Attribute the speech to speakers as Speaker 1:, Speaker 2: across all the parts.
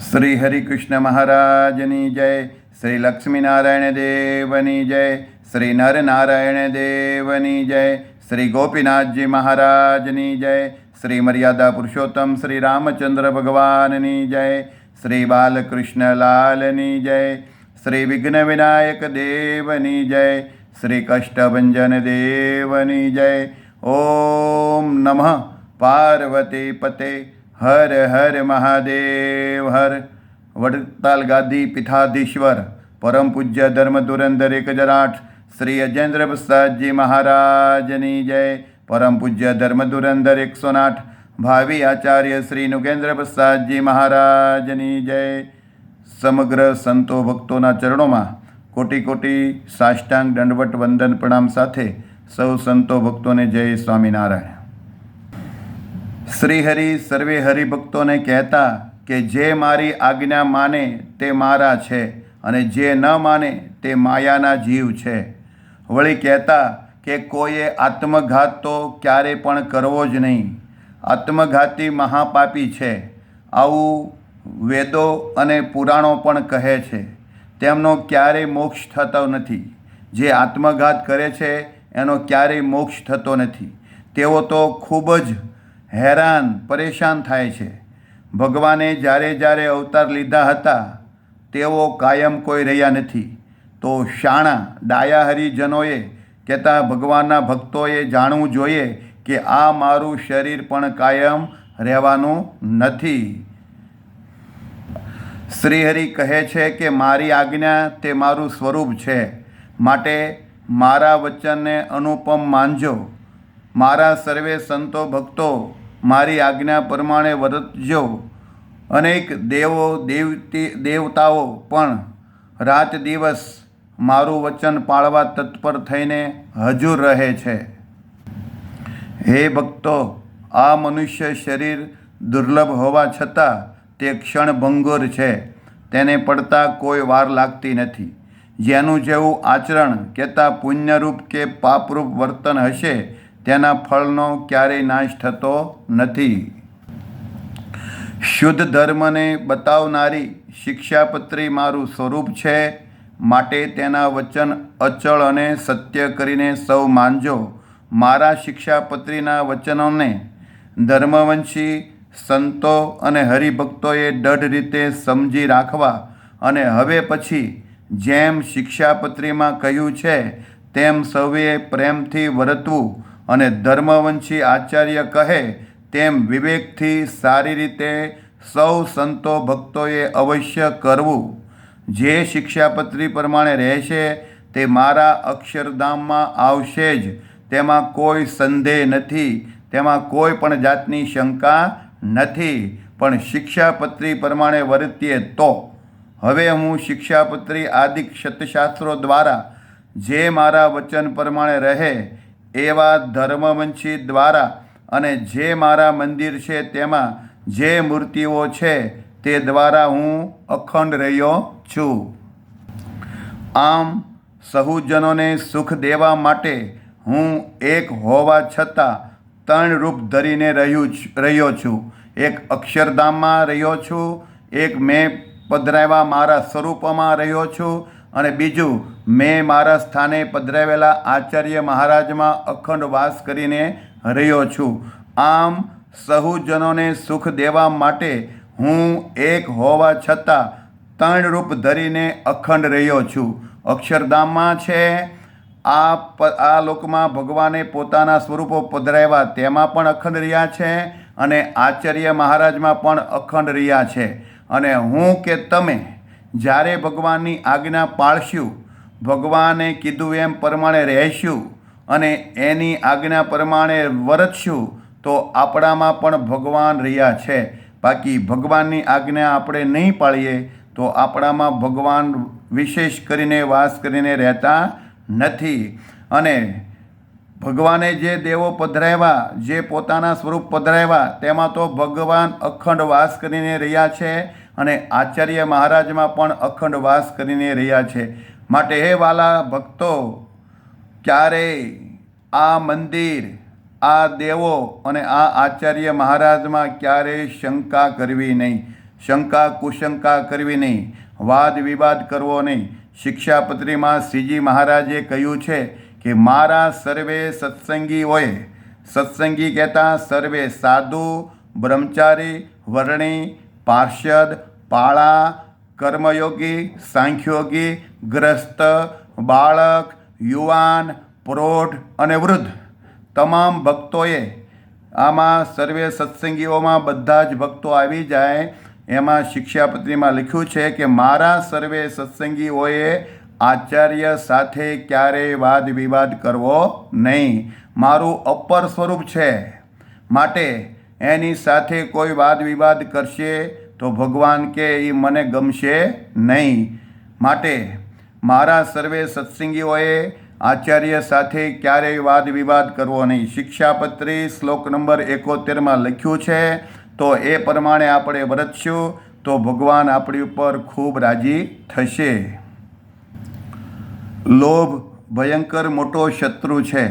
Speaker 1: શ્રી હરિકૃષ્ણ મહારાજની જય, શ્રી લક્ષ્મીનારાયણ દેવની જય, શ્રી નરનારાયણ દેવની જય, શ્રી ગોપીનાથજી મહારાજની જય, શ્રી મર્યાદા પુરુષોત્તમ શ્રી રામચંદ્ર ભગવાનની જય, શ્રી બાલકૃષ્ણ લાલની જય, શ્રી વિઘ્ન વિનાયક દેવની જય, શ્રી કષ્ટભંજન દેવની જય. ઓમ નમઃ. પાર્વતી પતે. હર હર મહાદેવ, હર. વડતાલ ગાદી પીઠાધીશ્વર, પરમ પૂજ્ય ધર્મ ધુરંધર એક હજાર આઠ શ્રી અજેન્દ્ર પ્રસાદજી મહારાજની જય. પરમ પૂજ્ય ધર્મ ધુરંધર એકસો આઠ ભાવિ આચાર્ય શ્રી નુગેન્દ્ર પ્રસાદજી મહારાજની જય. સમગ્ર સંતો ભક્તોના ચરણોમાં કોટી કોટી સાષ્ટાંગ દંડવટ વંદન પ્રણામ સાથે સૌ સંતો ભક્તોને જય સ્વામિનારાયણ. શ્રીહરિ સર્વે હરિભક્તોને કહેતા કે જે મારી આજ્ઞા માને તે મારા છે અને જે ન માને તે માયાના જીવ છે. વળી કહેતા કે કોઈએ આત્મઘાત તો ક્યારે પણ કરવો જ નહીં. આત્મઘાતી મહાપાપી છે. આવું વેદો અને પુરાણો પણ કહે છે. તેમનો ક્યારેય મોક્ષ થતો નથી. જે આત્મઘાત કરે છે એનો ક્યારેય મોક્ષ થતો નથી. તેઓ તો ખૂબ જ હેરાન, પરેશાન થાય છે. ભગવાને જ્યારે જ્યારે અવતાર લીધા હતા, તેઓ કાયમ કોઈ રહ્યા નથી. તો શાણા ડાયા હરિજનોએ કહેતા ભગવાનના ભક્તોએ જાણવું જોઈએ કે આ મારું શરીર પણ કાયમ રહેવાનું નથી. શ્રીહરિ કહે છે કે મારી આજ્ઞા તે મારું સ્વરૂપ છે. માટે મારા વચનને અનુપમ માનજો. મારા સર્વે સંતો ભક્તો મારી આજ્ઞા પ્રમાણે વર્તજો. અનેક દેવો દેવતી દેવતાઓ પણ રાત દિવસ મારું વચન પાળવા તત્પર થઈને હજુર રહે છે. હે ભક્તો, આ મનુષ્ય શરીર દુર્લભ હોવા છતાં તે ક્ષણભંગુર છે. તેને પડતા કોઈ વાર લાગતી નથી. જેનું જેવું આચરણ કહેતા પુણ્યરૂપ કે પાપરૂપ વર્તન હશે તેના ફળનો ક્યારેય નાશ થતો નથી. શુદ્ધ ધર્મને બતાવનારી શિક્ષાપત્રી મારું સ્વરૂપ છે. માટે તેના વચન અચળ અને સત્ય કરીને સૌ માનજો. મારા શિક્ષાપત્રીના વચનોને ધર્મવંશી, સંતો અને હરિભક્તોએ દઢ રીતે સમજી રાખવા અને હવે પછી જેમ શિક્ષાપત્રીમાં કહ્યું છે, તેમ સૌએ પ્રેમથી વર્તવું અને ધર્મવંશી આચાર્ય કહે, તેમ વિવેકથી સારી રીતે સૌ સંતો ભક્તોએ અવશ્ય કરવું. જે શિક્ષાપત્રી પ્રમાણે રહેશે, તે મારા અક્ષરધામમાં આવશે જ. તેમાં કોઈ સંદેહ નથી. તેમાં કોઈ પણ જાતની શંકા નથી. પણ શિક્ષાપત્રી પ્રમાણે વર્તીએ તો. હવે હું શિક્ષાપત્રી આદિ ક્ષતશાસ્ત્રો દ્વારા જે મારા વચન પ્રમાણે રહે એવા ધર્મવંશી દ્વારા અને જે મારા મંદિર છે તેમાં જે મૂર્તિઓ છે તે દ્વારા હું અખંડ રહ્યો છું. આમ સહુજનોને સુખ દેવા માટે હું એક હોવા છતાં ત્રણ રૂપ ધરીને રહ્યું રહ્યો છું. એક અક્ષરધામમાં રહ્યો છું, એક મેં પધરાવ્યા મારા સ્વરૂપમાં રહ્યો છું અને બીજું, મેં મારા સ્થાને પધરાવેલા આચાર્ય મહારાજમાં અખંડ વાસ કરીને રહ્યો છું. આમ સહુજનોને સુખ દેવા માટે હું એક હોવા છતાં ત્રણ રૂપ ધરીને અખંડ રહ્યો છું. અક્ષરધામમાં છે, આ આ લોકમાં ભગવાને પોતાના સ્વરૂપો પધરાવ્યા, તેમાં પણ અખંડ રહ્યા છે અને આચાર્ય મહારાજમાં પણ અખંડ રહ્યા છે. અને હું કે તમે જ્યારે ભગવાનની આજ્ઞા પાળશું, ભગવાને કીધું એમ પ્રમાણે રહેશું અને એની આજ્ઞા પ્રમાણે વર્તશું તો આપણામાં પણ ભગવાન રહ્યા છે. બાકી ભગવાનની આજ્ઞા આપણે નહીં પાળીએ, તો આપણામાં ભગવાન વિશેષ કરીને વાસ કરીને રહેતા નથી. અને ભગવાને જે દેવો પધરાવ્યા, જે પોતાના સ્વરૂપ પધરાવ્યા, તેમાં તો ભગવાન અખંડ વાસ કરીને રહ્યા છે. અને આચાર્ય મહારાજમાં પણ અખંડ વાસ કરીને રહ્યા છે. માટે હે વાલા ભક્તો ક્યારેય આ મંદિર, આ દેવો અને આ આચાર્ય મહારાજમાં ક્યારેય શંકા કરવી નહીં. શંકા કુશંકા કરવી નહીં. વાદ વિવાદ કરવો નહીં. શિક્ષાપત્રીમાં શ્રીજી મહારાજે કહ્યું છે કે, મારા સર્વે સત્સંગીઓએ સત્સંગી કહેતા, સર્વે સાધુ, બ્રહ્મચારી, વર્ણી, પાર્ષદ પાળા, કર્મયોગી, સાંખ્યોગી, ગ્રસ્ત, બાળક, યુવાન, પ્રૌઢ અને વૃદ્ધ. તમામ ભક્તોએ આમાં સર્વે સત્સંગીઓમાં બધા જ ભક્તો આવી જાય. એમાં શિક્ષાપત્રીમાં લખ્યું છે કે, મારા સર્વે સત્સંગીઓએ આચાર્ય સાથે ક્યારેય વાદ વિવાદ કરવો નહીં. મારું અપર સ્વરૂપ છે. માટે એની સાથે કોઈ વાદ વિવાદ કરશે તો ભગવાન કે એ મને ગમશે નહીં. માટે મારા સર્વે સત્સંગીઓએ આચાર્ય સાથે ક્યારેય વાદ વિવાદ કરવો નહીં. શિક્ષાપત્રી શ્લોક નંબર એકોતેરમાં લખ્યું છે, તો એ પ્રમાણે આપણે વર્તશું, તો ભગવાન આપણી ઉપર ખૂબ રાજી થશે. લોભ ભયંકર મોટો શત્રુ છે.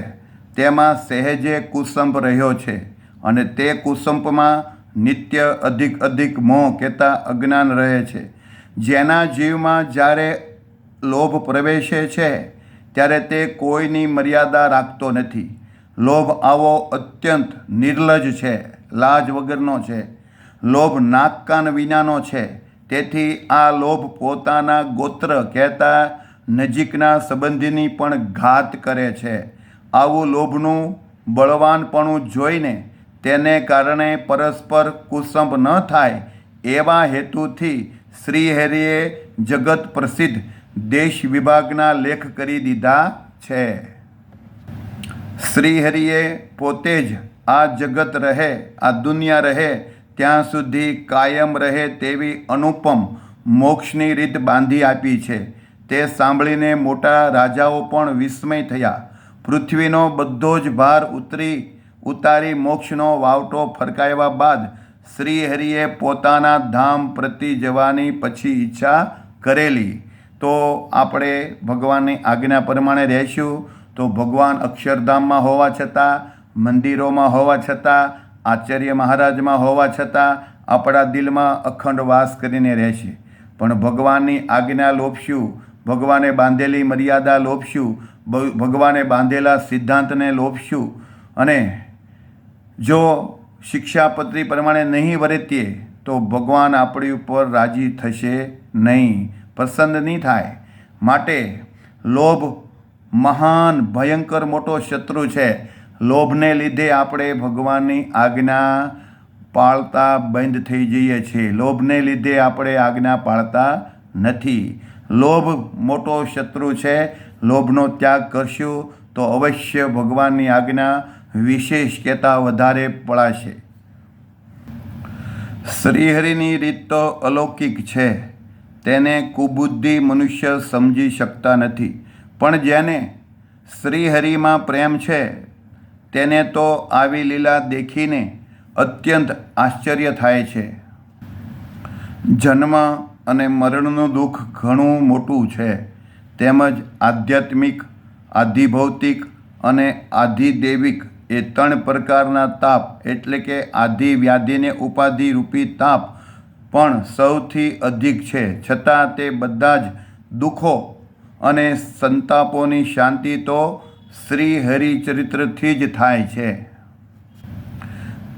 Speaker 1: તેમાં સહેજે કુસંપ રહ્યો છે અને તે કુસંપમાં નિત્ય અધિક અધિક મોહ કહેતા અજ્ઞાન રહે છે. જેના જીવમાં જ્યારે લોભ પ્રવેશે છે, ત્યારે તે કોઈની મર્યાદા રાખતો નથી. લોભ આવો અત્યંત નિર્લજ છે, લાજ વગરનો છે. લોભ નાકકાન વિનાનો છે. તેથી આ લોભ પોતાના ગોત્ર કહેતા નજીકના સંબંધીની પણ ઘાત કરે છે. આવું લોભનું બળવાનપણું જોઈને તેને કારણે પરસ્પર કુસંભ ન થાય એવા હેતુથી શ્રીહરિએ જગત પ્રસિદ્ધ દેશ વિભાગના લેખ કરી દીધા છે. શ્રીહરિએ પોતે જ આ જગત રહે, આ દુનિયા રહે, ત્યાં સુધી કાયમ રહે તેવી અનુપમ મોક્ષની રીત બાંધી આપી છે. તે સાંભળીને મોટા રાજાઓ પણ વિસ્મય થયા. પૃથ્વીનો બધો જ ભાર ઉતરી ઉતારી મોક્ષનો વાવટો ફરકાવ્યા બાદ શ્રીહરિએ પોતાના ધામ પ્રતિ જવાની પછી ઈચ્છા કરેલી. તો આપણે ભગવાનની આજ્ઞા પ્રમાણે રહેશું. તો ભગવાન અક્ષરધામમાં હોવા છતાં, મંદિરોમાં હોવા છતાં, આચાર્ય મહારાજમાં હોવા છતાં આપણા દિલમાં અખંડ વાસ કરીને રહેશે. પણ ભગવાનની આજ્ઞા લોપશું ભગવાને બાંધેલી મર્યાદા લોપશું ભગવાને બાંધેલા સિદ્ધાંતને લોપશું અને જો શિક્ષાપત્રી પ્રમાણે નહીં વર્તીએ તો ભગવાન આપણી ઉપર રાજી થશે નહીં પસંદ નહીં થાય. માટે લોભ મહાન, ભયંકર મોટો શત્રુ છે. લોભને લીધે આપણે ભગવાનની આજ્ઞા પાળતા બંધ થઈ જઈએ છીએ. લોભને લીધે આપણે આજ્ઞા પાળતા નથી. લોભ મોટો શત્રુ છે. લોભનો ત્યાગ કરશું તો અવશ્ય ભગવાનની આજ્ઞા વિશેષ કહેતા વધારે પડાશે. શ્રીહરિની રીત તો અલૌકિક છે. તેને કુબુદ્ધિ મનુષ્ય સમજી શકતા નથી. પણ જેને શ્રીહરિમાં પ્રેમ છે, તેને તો આવી લીલા દેખીને અત્યંત આશ્ચર્ય થાય છે. જન્મ અને મરણનું દુઃખ ઘણું મોટું છે. તેમજ આધ્યાત્મિક, આધિભૌતિક અને આધિદૈવિક એ ત્રણ પ્રકારના તાપ, એટલે કે આધિ વ્યાધિને ઉપાધિ રૂપી તાપ, પણ સૌથી અધિક છે. છતાં તે બધા જ દુઃખો અને સંતાપોની શાંતિ તો શ્રી હરિચરિત્રથી જ થાય છે.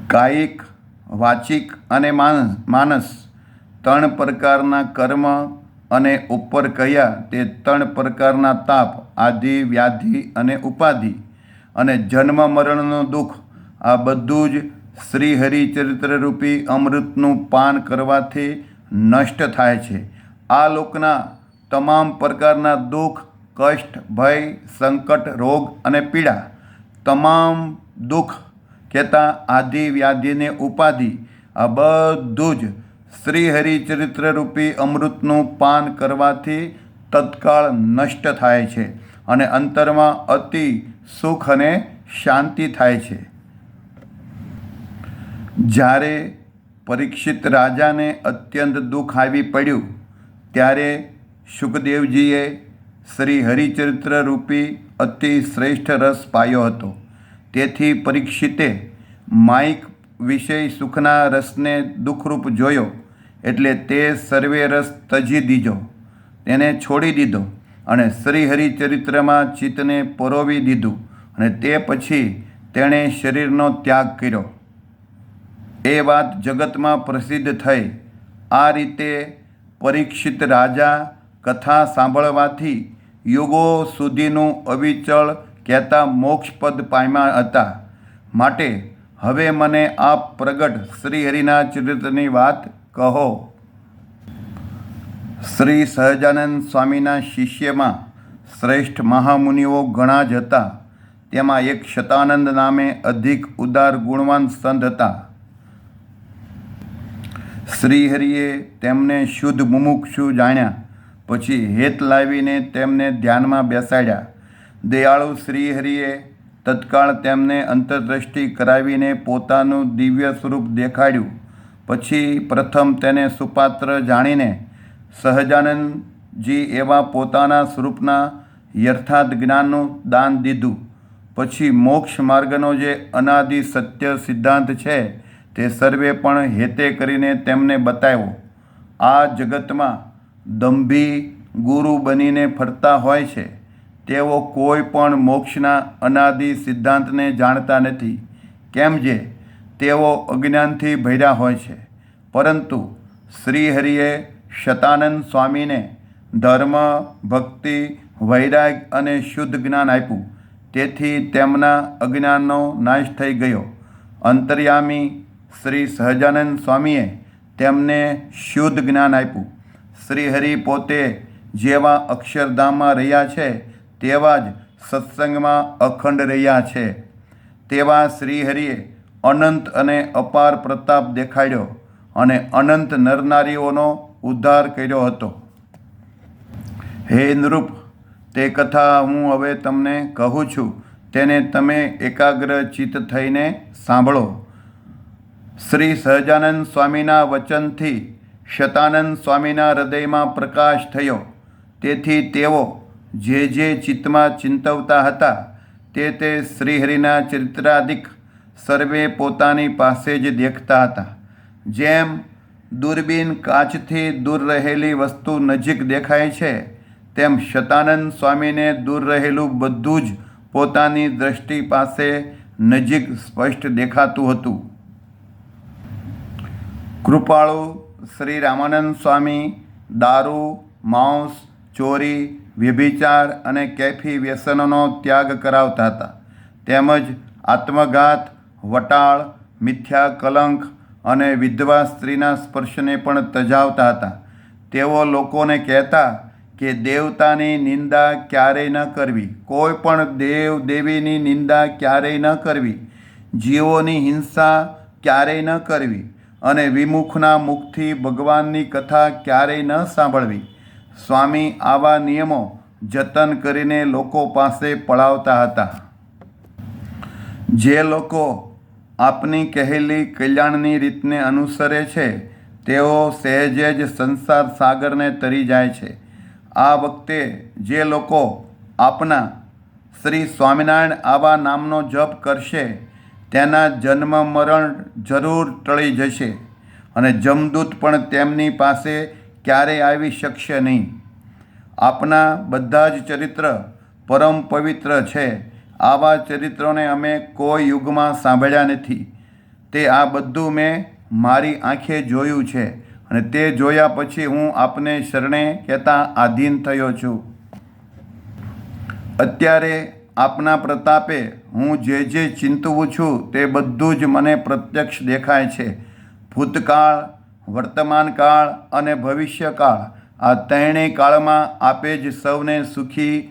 Speaker 1: કાયિક વાચિક અને માનસ માનસ ત્રણ પ્રકારના કર્મ અને ઉપર કહ્યા તે ત્રણ પ્રકારના તાપ, આધિ વ્યાધિ અને ઉપાધિ. અને જન્મ મરણનું દુઃખ, આ બધું જ શ્રી હરિચરિત્રરૂપી અમૃતનું પાન કરવાથી નષ્ટ થાય છે. આ લોકના તમામ પ્રકારના દુઃખ, કષ્ટ, ભય, સંકટ, રોગ અને પીડા, તમામ દુઃખ કહેતા આદિ વ્યાધિને ઉપાધિ, આ બધું જ શ્રી હરિચરિત્રરૂપી અમૃતનું પાન કરવાથી તત્કાળ નષ્ટ થાય છે. અને અંતરમાં અતિ સુખ અને શાંતિ થાય છે. જ્યારે પરીક્ષિત રાજાને અત્યંત દુઃખ આવી પડ્યું, ત્યારે સુખદેવજીએ શ્રી હરિચરિત્ર રૂપી અતિ શ્રેષ્ઠ રસ પાયો હતો. તેથી પરીક્ષિતે માઇક વિષય સુખના રસને દુઃખરૂપ જોયો, એટલે તે સર્વે રસ તજી દીધો તેને છોડી દીધો. અને શ્રીહરિ ચરિત્રમાં ચિત્તને પરોવી દીધું અને તે પછી તેણે શરીરનો ત્યાગ કર્યો. એ વાત જગતમાં પ્રસિદ્ધ થઈ. આ રીતે પરીક્ષિત રાજા કથા સાંભળવાથી યુગો સુધીનું અવિચળ કહેતા મોક્ષપદ પામ્યા હતા. માટે હવે મને આપ પ્રગટ શ્રીહરિના ચરિત્રની વાત કહો. શ્રી સહજાનંદ સ્વામીના શિષ્યમાં શ્રેષ્ઠ મહામુનિઓ ઘણા જ હતા. તેમાં એક શતાનંદ નામે અધિક ઉદાર ગુણવાન સંત હતા. શ્રીહરિએ તેમને શુદ્ધ મુમુક્ષુ જાણ્યા, પછી હેત લાવીને તેમને ધ્યાનમાં બેસાડ્યા. દયાળુ શ્રીહરિએ તત્કાળ તેમને અંતરદ્રષ્ટિ કરાવીને પોતાનું દિવ્ય સ્વરૂપ દેખાડ્યું. પછી પ્રથમ તેને સુપાત્ર જાણીને સહજાનંદજી એવા પોતાના સ્વરૂપના યર્થાર્થ જ્ઞાનનું દાન દીધું. પછી મોક્ષ માર્ગનો જે અનાદિ સત્ય સિદ્ધાંત છે, તે સર્વે પણ હેતે કરીને તેમને બતાવ્યો. આ જગતમાં દંભી ગુરુ બનીને ફરતા હોય છે. તેઓ કોઈ પણ મોક્ષના અનાદિ સિદ્ધાંતને જાણતા નથી. કેમ જે તેઓ અજ્ઞાનથી ભર્યા હોય છે. પરંતુ શ્રીહરિએ શતાનંદ સ્વામીને ધર્મ, ભક્તિ, વૈરાગ અને શુદ્ધ જ્ઞાન આપ્યું. તેથી તેમના અજ્ઞાનનો નાશ થઈ ગયો. અંતર્યામી શ્રી સહજાનંદ સ્વામીએ તેમને શુદ્ધ જ્ઞાન આપ્યું. શ્રીહરિ પોતે જેવા અક્ષરધામમાં રહ્યા છે, તેવા જ સત્સંગમાં અખંડ રહ્યા છે. તેવા શ્રીહરિએ અનંત અને અપાર પ્રતાપ દેખાડ્યો અને અનંત નરનારીઓનો ઉદ્ધાર કર્યો હતો. હે નૃપ, તે કથા હું હવે તમને કહું છું, તેને તમે એકાગ્ર ચિત્ત થઈને સાંભળો. શ્રી સહજાનંદ સ્વામીના વચનથી શતાનંદ સ્વામીના હૃદયમાં પ્રકાશ થયો. તેથી તેઓ જે જે ચિત્તમાં ચિંતવતા હતા, તે તે શ્રીહરિના ચરિત્રાદિક સર્વે પોતાની પાસે જ દેખતા હતા. જેમ દૂરબીન કાચથી દૂર રહેલી વસ્તુ નજીક દેખાય છે, તેમ શતાનંદ સ્વામીને દૂર રહેલું બધું જ પોતાની દ્રષ્ટિ પાસે નજીક સ્પષ્ટ દેખાતું હતું. કૃપાળુ શ્રી રામાનંદ સ્વામી, દારૂ, માંસ, ચોરી, વ્યભિચાર અને કેફી વ્યસનોનો ત્યાગ કરાવતા હતા. તેમજ આત્મઘાત, વટાળ, મિથ્યા કલંક અને વિધવા સ્ત્રીના સ્પર્શને પણ તજાવતા હતા. તેઓ લોકોને કહેતા કે દેવતાની નિંદા ક્યારેય ન કરવી. કોઈ પણ દેવ દેવીની નિંદા ક્યારેય ન કરવી. જીવોની હિંસા ક્યારેય ન કરવી અને વિમુખના મુખથી ભગવાનની કથા ક્યારેય ન સાંભળવી. સ્વામી આવા નિયમો જતન કરીને લોકો પાસે પળાવતા હતા. જે લોકો આપની કહેલી કલ્યાણની રીતને અનુસરે છે, તેઓ સહેજે જ સંસાર સાગરને તરી જાય છે. આ વખતે જે લોકો આપના શ્રી સ્વામિનારાયણ આવા નામનો જપ કરશે, તેના જન્મ મરણ જરૂર ટળી જશે અને જમદૂત પણ તેમની પાસે ક્યારેય આવી શકશે નહીં. આપના બધા જ ચરિત્ર પરમ પવિત્ર છે. આવા ચરિત્રોને અમે કોઈ યુગમાં સાંભળ્યા નથી. તે આ બધું મેં મારી આંખે જોયું છે અને તે જોયા પછી હું આપને શરણે કહેતા આધીન થયો છું. અત્યારે આપના પ્રતાપે હું જે જે ચિંતવું છું તે બધું જ મને પ્રત્યક્ષ દેખાય છે. ભૂતકાળ વર્તમાનકાળ અને ભવિષ્યકાળ આ ત્રણેય કાળમાં આપે જ સૌને સુખી,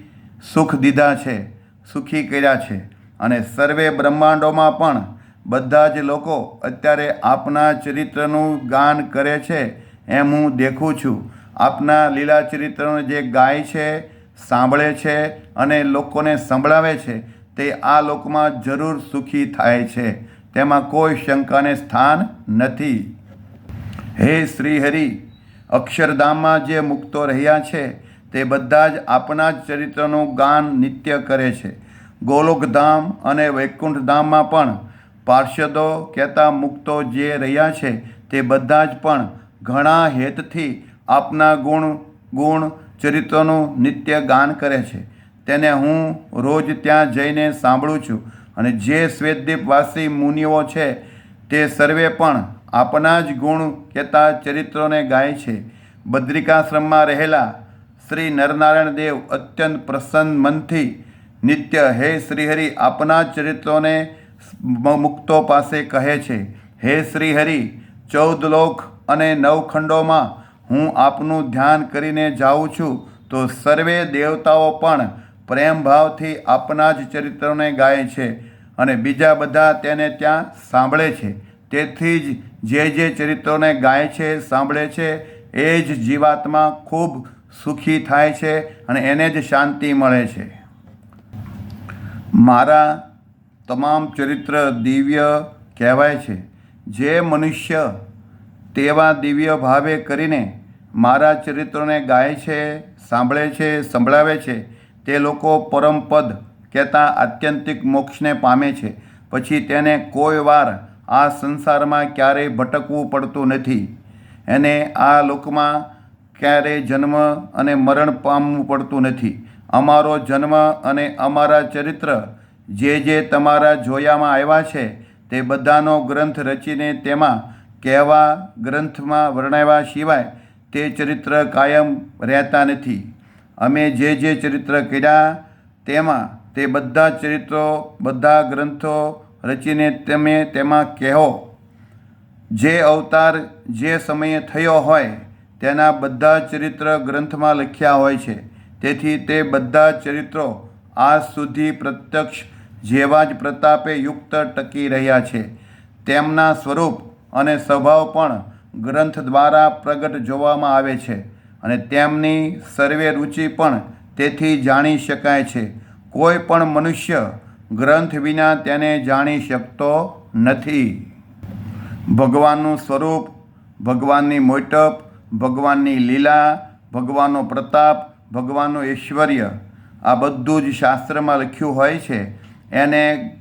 Speaker 1: સુખ દીધા છે. સુખી કર્યા છે અને સર્વે બ્રહ્માંડોમાં પણ બધા જ લોકો અત્યારે આપના ચરિત્રનું ગાન કરે છે એમ હું દેખું છું. આપના લીલા ચરિત્રનું જે ગાય છે, સાંભળે છે અને લોકોને સંભળાવે છે, તે આ લોકમાં જરૂર સુખી થાય છે. તેમાં કોઈ શંકાને સ્થાન નથી. હે શ્રીહરિ, અક્ષરધામમાં જે મુક્તો રહ્યા છે તે બધા જ આપના જ ચરિત્રનું ગાન નિત્ય કરે છે. ગોલોકધામ અને વૈકુંઠધામમાં પણ પાર્ષદો કહેતા મુક્તો જે રહ્યા છે તે બધા જ પણ ઘણા હેતથી આપના ગુણ ગુણ ચરિત્રોનું નિત્ય ગાન કરે છે. તેને હું રોજ ત્યાં જઈને સાંભળું છું અને જે શ્વેતદ્વીપવાસી મુનિઓ છે તે સર્વે પણ આપના જ ગુણ કહેતા ચરિત્રોને ગાય છે. બદ્રિકાશ્રમમાં રહેલા શ્રી નરનારાયણ દેવ અત્યંત પ્રસન્ન મનથી નિત્ય હે શ્રીહરિ આપના ચરિત્રોને મુક્તો પાસે કહે છે. હે શ્રીહરિ, ચૌદ લોક અને નવખંડોમાં હું આપનું ધ્યાન કરીને જાઉં છું, તો સર્વે દેવતાઓ પણ પ્રેમભાવથી આપના જ ચરિત્રોને ગાય છે અને બીજા બધા તેને ત્યાં સાંભળે છે. તેથી જ જે જે ચરિત્રોને ગાય છે, સાંભળે છે, એ જ જીવાત્મા ખૂબ સુખી થાય છે અને એને જ શાંતિ મળે છે. મારા તમામ ચરિત્ર દિવ્ય કહેવાય છે. જે મનુષ્ય તેવા દિવ્ય ભાવે કરીને મારા ચરિત્રોને ગાય છે, સાંભળે છે, સંભળાવે છે, તે લોકો પરમપદ કહેતા આત્યંતિક મોક્ષને પામે છે. પછી તેને કોઈ વાર આ સંસારમાં ક્યારેય ભટકવું પડતું નથી. એને આ લોકમાં ક્યારેય જન્મ અને મરણ પામવું પડતું નથી. અમારો જન્મ અને અમારા ચરિત્ર જે જે તમારા જોયામાં આવ્યા છે તે બધાનો ગ્રંથ રચીને તેમાં કહેવા ગ્રંથમાં વર્ણવ્યા સિવાય તે ચરિત્ર કાયમ રહેતા નથી. અમે જે જે ચરિત્ર કર્યા તેમાં તે બધા ચરિત્રો, બધા ગ્રંથો રચીને તમે તેમાં કહો જે અવતાર જે સમયે થયો હોય તેના બધા ચરિત્ર ગ્રંથમાં લખ્યા હોય છે. તેથી તે બધા ચરિત્રો આજ સુધી પ્રત્યક્ષ જેવા જ પ્રતાપે યુક્ત ટકી રહ્યા છે. તેમના સ્વરૂપ અને સ્વભાવ પણ ગ્રંથ દ્વારા પ્રગટ જોવામાં આવે છે અને તેમની સર્વે રુચિ પણ તેથી જાણી શકાય છે. કોઈ પણ મનુષ્ય ગ્રંથ વિના તેને જાણી શકતો નથી. ભગવાનનું સ્વરૂપ, ભગવાનની મોટપ ભગવાનની લીલા, ભગવાનનો પ્રતાપ, ભગવાનનું ઐશ્વર્ય, આ બધું જ શાસ્ત્રમાં લખ્યું હોય છે. એને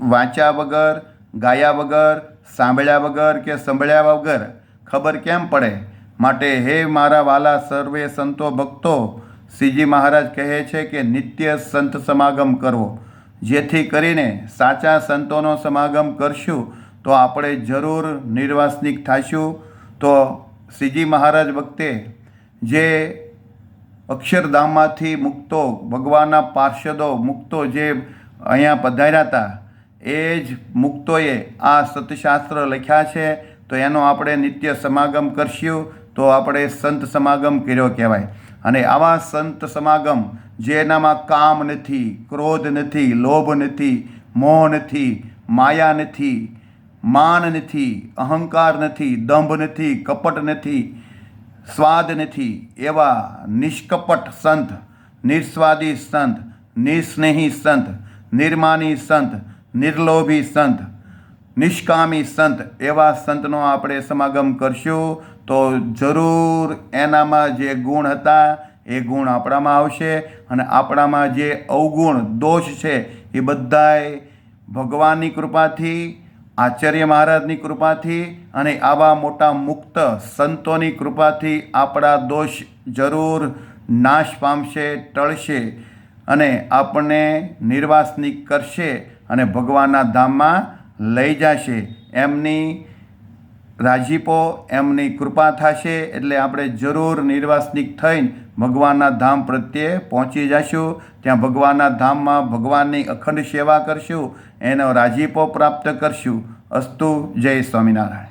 Speaker 1: વાંચ્યા વગર, ગાયા વગર, સાંભળ્યા વગર કે સંભળ્યા વગર ખબર કેમ પડે? માટે હે મારા વાલા સર્વે સંતો ભક્તો, શ્રીજી મહારાજ કહે છે કે નિત્ય સંત સમાગમ કરવો. જેથી કરીને સાચા સંતોનો સમાગમ કરશું, તો આપણે જરૂર નિર્વાસનિક થઈશું તો શ્રીજી મહારાજ વખતે જે અક્ષરધામમાંથી મુક્તો ભગવાનના પાર્ષદો મુક્તો જે અહીંયા પધાર્યા હતા, એ જ મુક્તોએ આ સતશાસ્ત્ર લખ્યા છે. તો એનો આપણે નિત્ય સમાગમ કરશું. તો આપણે સંત સમાગમ કર્યો કહેવાય. અને આવા સંત સમાગમ જેનામાં કામ નથી, ક્રોધ નથી, લોભ નથી, મોહ નથી, માયા નથી માન નથી, અહંકાર નથી, દંભ નથી, કપટ નથી, સ્વાદ નથી. એવા નિષ્કપટ સંત નિસ્વાદી સંત, નિસ્નેહી સંત, નિર્માની સંત, નિર્લોભી સંત, નિષ્કામી સંત એવા સંતનો આપણે સમાગમ કરશું. તો જરૂર એનામાં જે ગુણ હતા, એ ગુણ આપણામાં આવશે અને આપણામાં જે અવગુણ, દોષ છે, એ બધાય ભગવાનની કૃપાથી આચાર્ય મહારાજની કૃપાથી અને આવા મોટા મુક્ત સંતોની કૃપાથી આપણા દોષ જરૂર નાશ પામશે, ટળશે અને આપણને નિર્વાસનિક કરશે અને ભગવાનના ધામમાં લઈ જશે. એમની રાજીપો, એમની કૃપા થશે એટલે આપણે જરૂર નિર્વાસનિક થઈને ભગવાનના ધામ પ્રત્યે પહોંચી જશું. ત્યાં ભગવાનના ધામમાં ભગવાનની અખંડ સેવા કરશું. એનો રાજીપો પ્રાપ્ત કરશું. અસ્તુ જય સ્વામિનારાયણ.